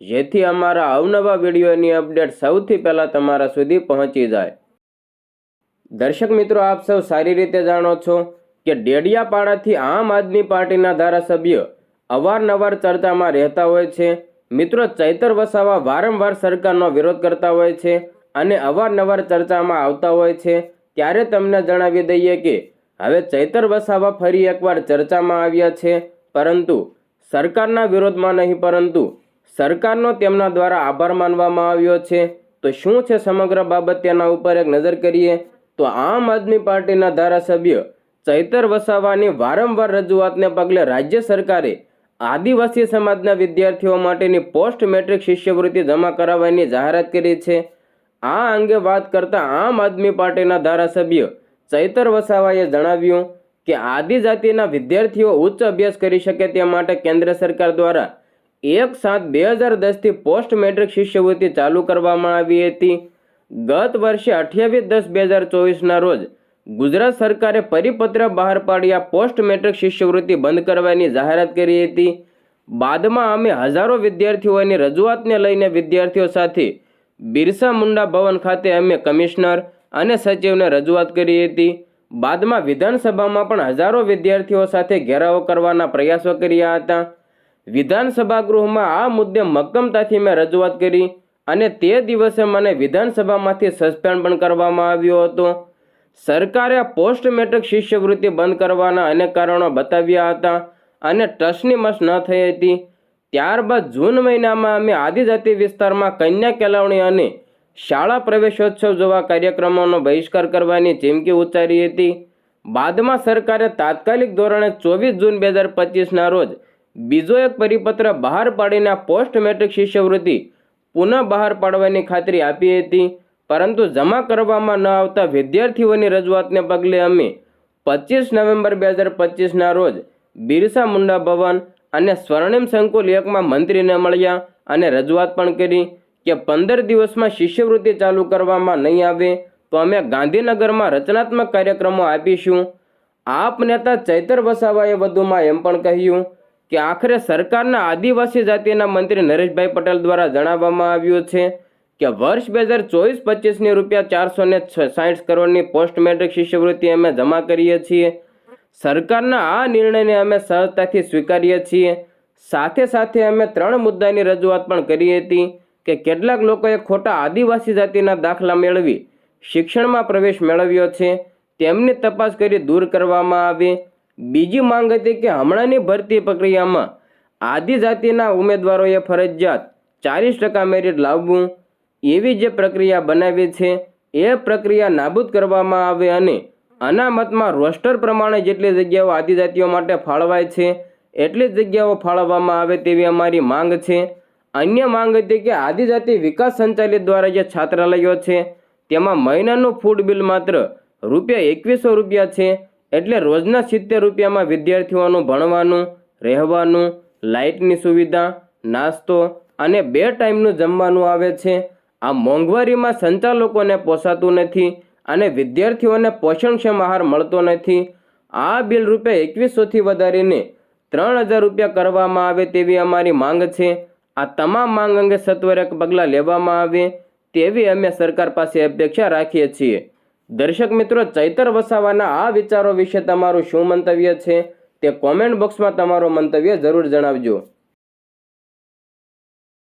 જેથી અમારા અવનવા વિડીયોની અપડેટ સૌથી પહેલાં તમારા સુધી પહોંચી જાય. દર્શક મિત્રો, આપ સૌ સારી રીતે જાણો છો કે ડેડિયાપાડાથી આમ આદમી પાર્ટીના ધારાસભ્ય અવારનવાર ચર્ચામાં રહેતા હોય છે. મિત્રો, ચૈતર વસાવા વારંવાર સરકારનો વિરોધ કરતા હોય છે અને અવારનવાર ચર્ચામાં આવતા હોય છે. ત્યારે તમને જણાવી દઈએ કે હવે ચૈતર વસાવા ફરી એકવાર ચર્ચામાં આવ્યા છે. પરંતુ સરકારના વિરોધમાં નહીં, પરંતુ સરકારનો તેમના દ્વારા આભાર માનવામાં આવ્યો છે. તો શું છે સમગ્ર બાબત તેના ઉપર એક નજર કરીએ? તો આમ આદમી પાર્ટીના ધારાસભ્ય ચૈતર વસાવાની વારંવાર રજૂઆતને પગલે રાજ્ય સરકારે આદિવાસી સમાજના વિદ્યાર્થીઓ માટેની પોસ્ટ મેટ્રિક શિષ્યવૃત્તિ જમા કરાવવાની જાહેરાત કરી છે. આ અંગે વાત કરતા આમ આદમી પાર્ટીના ધારાસભ્ય ચૈતર વસાવાએ જણાવ્યું કે આદિજાતિના વિદ્યાર્થીઓ ઉચ્ચ અભ્યાસ કરી શકે તે માટે કેન્દ્ર સરકાર દ્વારા એક સાત બે હજાર દસથી પોસ્ટ મેટ્રિક શિષ્યવૃત્તિ ચાલુ કરવામાં આવી હતી. ગત વર્ષે અઠ્યાવીસ દસ બે હજાર ચોવીસના રોજ ગુજરાત સરકારે પરિપત્ર બહાર પાડ્યા પોસ્ટ મેટ્રિક શિષ્યવૃત્તિ બંધ કરવાની જાહેરાત કરી હતી. બાદમાં અમે હજારો વિદ્યાર્થીઓની રજૂઆતને લઈને વિદ્યાર્થીઓ સાથે બિરસા મુંડા ભવન ખાતે અમે કમિશનર અને સચિવને રજૂઆત કરી હતી. બાદમાં વિધાનસભામાં પણ હજારો વિદ્યાર્થીઓ સાથે ઘેરાવો કરવાના પ્રયાસો કર્યા હતા. વિધાનસભા ગૃહમાં આ મુદ્દે મક્કમતાથી મેં રજૂઆત કરી અને તે દિવસે મને વિધાનસભામાંથી સસ્પેન્ડ પણ કરવામાં આવ્યો હતો. સરકારે પોસ્ટ મેટ્રિક શિષ્યવૃત્તિ બંધ કરવાના અનેક કારણો બતાવ્યા હતા અને ટ્રસ્ટની મસ ન થઈ હતી. ત્યારબાદ જૂન મહિનામાં અમે આદિજાતિ વિસ્તારમાં કન્યા કેળવણી અને શાળા પ્રવેશોત્સવ જેવા કાર્યક્રમોનો બહિષ્કાર કરવાની ચીમકી ઉચ્ચારી હતી. બાદમાં સરકારે તાત્કાલિક ધોરણે ચોવીસ જૂન બે હજાર પચીસના રોજ બીજો એક પરિપત્ર બહાર પાડીને પોસ્ટ મેટ્રિક શિષ્યવૃત્તિ પુનઃ બહાર પાડવાની ખાતરી આપી હતી. પરંતુ જમા કરવામાં ન આવતા વિદ્યાર્થીઓની રજૂઆતને પગલે અમે પચીસ નવેમ્બર બે હજાર પચીસના રોજ બિરસા મુંડા ભવન અને સ્વર્ણિમ સંકુલ એકમાં મંત્રીને મળ્યા અને રજૂઆત પણ કરી કે પંદર દિવસમાં શિષ્યવૃત્તિ ચાલુ કરવામાં નહીં આવે તો અમે ગાંધીનગરમાં રચનાત્મક કાર્યક્રમો આપીશું. આપ નેતા ચૈતર વસાવાએ વધુમાં એમ પણ કહ્યું કે આખરે સરકારના આદિવાસી જાતિના મંત્રી નરેશભાઈ પટેલ દ્વારા જણાવવામાં આવ્યું છે કે વર્ષ બે હજાર ચોવીસ પચીસની રૂપિયા ચારસો ને સાઠ કરોડની પોસ્ટ મેટ્રિક શિષ્યવૃત્તિ અમે જમા કરીએ છીએ. સરકારના આ નિર્ણયને અમે સહજતાથી સ્વીકારીએ છીએ. સાથે સાથે અમે ત્રણ મુદ્દાની રજૂઆત પણ કરી હતી કે કેટલાક લોકોએ ખોટા આદિવાસી જાતિના દાખલા મેળવી શિક્ષણમાં પ્રવેશ મેળવ્યો છે. તેમની તપાસ કરી દૂર કરવામાં આવે. બીજી માંગ હતી કે હમણાંની ભરતી પ્રક્રિયામાં આદિજાતિના ઉમેદવારોએ ફરજિયાત ચાલીસ ટકા મેરિટ લાવવું, એવી જે પ્રક્રિયા બનાવી છે, એ પ્રક્રિયા નાબૂદ કરવામાં આવે અને અનામતમાં રોસ્ટર પ્રમાણે જેટલી જગ્યાઓ આદિજાતિઓ માટે ફાળવાય છે, એટલી જગ્યાઓ ફાળવવામાં આવે તેવી અમારી માંગ છે. અન્ય માંગ હતી કે આદિજાતિ વિકાસ સંચાલિત દ્વારા જે છાત્રાલયો છે, તેમાં મહિનાનું ફૂડ બિલ માત્ર રૂપિયા એકવીસો રૂપિયા છે એટલે રોજના સિત્તેર રૂપિયામાં વિદ્યાર્થીઓનું ભણવાનું, રહેવાનું, લાઇટની સુવિધા, નાસ્તો અને બે ટાઈમનું જમવાનું આવે છે. આ મોંઘવારીમાં સંચાલકોને પોસાતું નથી અને વિદ્યાર્થીઓને પોષણક્ષમ આહાર મળતો નથી. આ બિલ રૂપિયા એકવીસોથી વધારીને ત્રણ હજાર રૂપિયા કરવામાં આવે તેવી અમારી માંગ છે. આ તમામ માંગ અંગે સત્વરે પગલાં લેવામાં આવે તેવી અમે સરકાર પાસે અપેક્ષા રાખીએ છીએ. દર્શક મિત્રો, ચૈતર વસાવાના આ વિચારો વિશે તમારું શું મંતવ્ય છે તે કોમેન્ટ બોક્સમાં તમારું મંતવ્ય જરૂર જણાવજો.